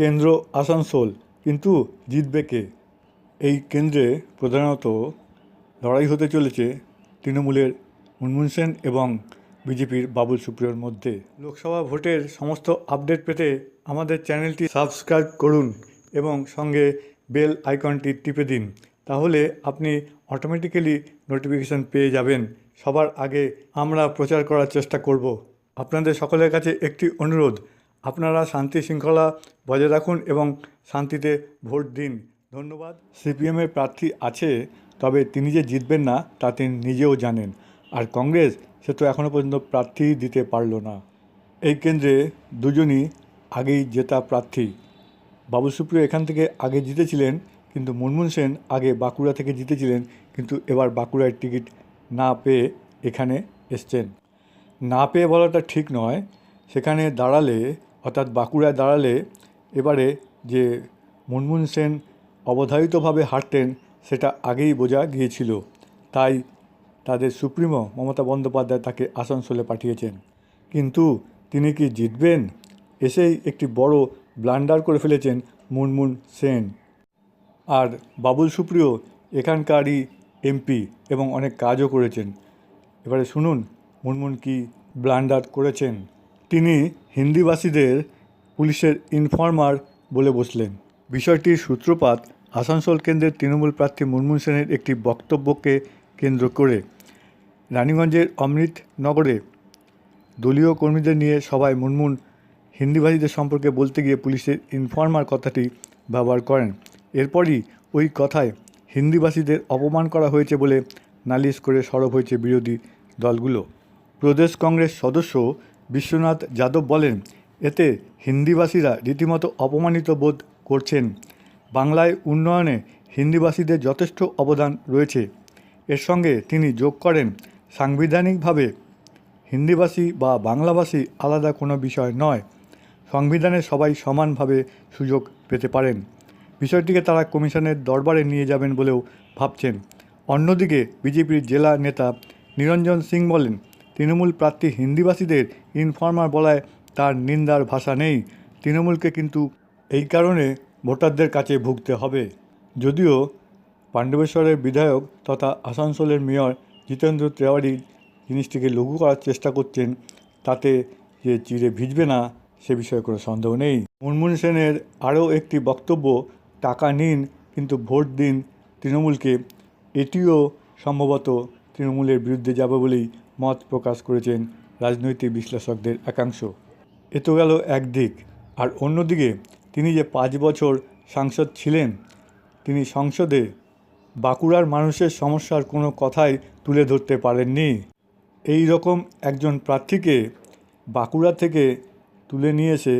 কেন্দ্র আসানসোল, কিন্তু জিতবে কে? এই কেন্দ্রে প্রধানত লড়াই হতে চলেছে তৃণমূলের মুনমুন সেন এবং বিজেপির বাবুল সুপ্রিয়র মধ্যে। লোকসভা ভোটের সমস্ত আপডেট পেতে আমাদের চ্যানেলটি সাবস্ক্রাইব করুন এবং সঙ্গে বেল আইকনটি টিপে দিন, তাহলে আপনি অটোমেটিক্যালি নোটিফিকেশান পেয়ে যাবেন। সবার আগে আমরা প্রচার করার চেষ্টা করব। আপনাদের সকলের কাছে একটি অনুরোধ আপনারা শান্তি শৃঙ্খলা বজায় রাখুন এবং শান্তিতে ভোট দিন। ধন্যবাদ। সিপিএমের প্রার্থী আছে, তবে তিনি যে জিতবেন না, তা তিনি নিজেও জানেন। আর কংগ্রেস, সে তো এখনও পর্যন্ত প্রার্থী দিতে পারল না। এই কেন্দ্রে দুজনই আগেই জেতা প্রার্থী। বাবু সুপ্রিয় এখান থেকে আগে জিতেছিলেন, কিন্তু মুনমুন সেন আগে বাঁকুড়া থেকে জিতেছিলেন, কিন্তু এবার বাঁকুড়ার টিকিট না পেয়ে এখানে এসছেন। না পেয়ে বলাটা ঠিক নয়, সেখানে দাঁড়ালে অর্থাৎ বাঁকুড়ায় দাঁড়ালে এবারে যে মুনমুন সেন অবধারিতভাবে হাঁটতেন, সেটা আগেই বোঝা গিয়েছিল। তাই তাদের সুপ্রিমো মমতা বন্দ্যোপাধ্যায় তাকে আসানসোলে পাঠিয়েছেন। কিন্তু তিনি কি জিতবেন? এসেই একটি বড় ব্লান্ডার করে ফেলেছেন মুনমুন সেন। আর বাবুল সুপ্রিয় এখানকারই এমপি এবং অনেক কাজও করেছেন। এবারে শুনুন মুনমুন কি ব্লান্ডার করেছেন। তিনি হিন্দিভাষীদের পুলিশের ইনফর্মার বলে বসলেন। বিষয়টির সূত্রপাত আসানসোল কেন্দ্রের তৃণমূল প্রার্থী মুনমুন সেনের একটি বক্তব্যকে কেন্দ্র করে রানীগঞ্জের অমৃতনগরে দলীয় কর্মীদের নিয়ে সবাই মুনমুন হিন্দিভাষীদের সম্পর্কে বলতে গিয়ে পুলিশের ইনফর্মার কথাটি ব্যবহার করেন। এরপরই ওই কথায় হিন্দিভাষীদের অপমান করা হয়েছে বলে নালিশ করে সরব হয়েছে বিরোধী দলগুলো। প্রদেশ কংগ্রেস সদস্য বিশ্বনাথ যাদব বলেন, এতে হিন্দিভাষীরা রীতিমতো অপমানিত বোধ করছেন। বাংলায় উন্নয়নে হিন্দিভাষীদের যথেষ্ট অবদান রয়েছে। এর সঙ্গে তিনি যোগ করেন, সাংবিধানিকভাবে হিন্দিভাষী বা বাংলাভাষী আলাদা কোনো বিষয় নয়। সংবিধানে সবাই সমানভাবে সুযোগ পেতে পারেন। বিষয়টিকে তারা কমিশনের দরবারে নিয়ে যাবেন বলেও ভাবছেন। অন্যদিকে বিজেপির জেলা নেতা নিরঞ্জন সিং বলেন তৃণমূল প্রার্থী হিন্দিভাষীদের ইনফর্মার বলায় তার নিন্দার ভাষা নেই। তৃণমূলকে কিন্তু এই কারণে ভোটারদের কাছে ভুগতে হবে। যদিও পাণ্ডবেশ্বরের বিধায়ক তথা আসানসোলের মেয়র জিতেন্দ্র তেওয়ারি জিনিসটিকে লঘু করার চেষ্টা করছেন, তাতে যে চিড়ে ভিজবে না, সে বিষয়ে কোনো সন্দেহ নেই। মুনমুন সেনের আরও একটি বক্তব্য, টাকা নিন, কিন্তু ভোট দিন। তৃণমূলকে। এটিও সম্ভবত তৃণমূলের বিরুদ্ধে যাবে বলেই মত প্রকাশ করেছেন রাজনৈতিক বিশ্লেষকদের একাংশ। এ তো গেল একদিক আর অন্যদিকে, তিনি যে পাঁচ বছর সাংসদ ছিলেন, তিনি সংসদে বাঁকুড়ার মানুষের সমস্যার কোনো কথাই তুলে ধরতে পারেননি। এই রকম একজন প্রার্থীকে বাঁকুড়া থেকে তুলে নিয়ে এসে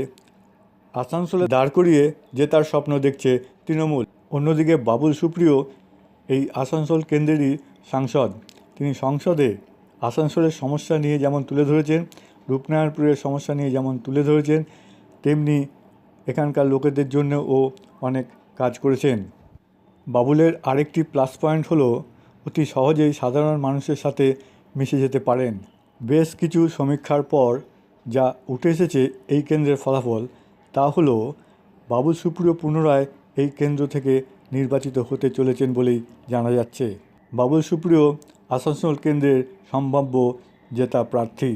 আসানসোলে দাঁড় করিয়ে যে তার স্বপ্ন দেখছে তৃণমূল। অন্যদিকে বাবুল সুপ্রিয় এই আসানসোল কেন্দ্রেরই সাংসদ। তিনি সংসদে আসানসোলের সমস্যা নিয়ে যেমন তুলে ধরেছেন, রূপনারায়ণপুরের সমস্যা নিয়ে যেমন তুলে ধরেছেন, তেমনি এখানকার লোকেদের জন্য ও অনেক কাজ করেছেন। বাবুলের আরেকটি প্লাস পয়েন্ট হলো, অতি সহজেই সাধারণ মানুষের সাথে মিশে যেতে পারেন। বেশ কিছু সমীক্ষার পর যা উঠে এসেছে এই কেন্দ্রের ফলাফল, তা হলো, বাবুল সুপ্রিয় পুনরায় এই কেন্দ্র থেকে নির্বাচিত হতে চলেছেন বলেই জানা যাচ্ছে। বাবুল সুপ্রিয় আসানসোল কেন্দ্রের সম্ভাব্য জেতা প্রার্থী।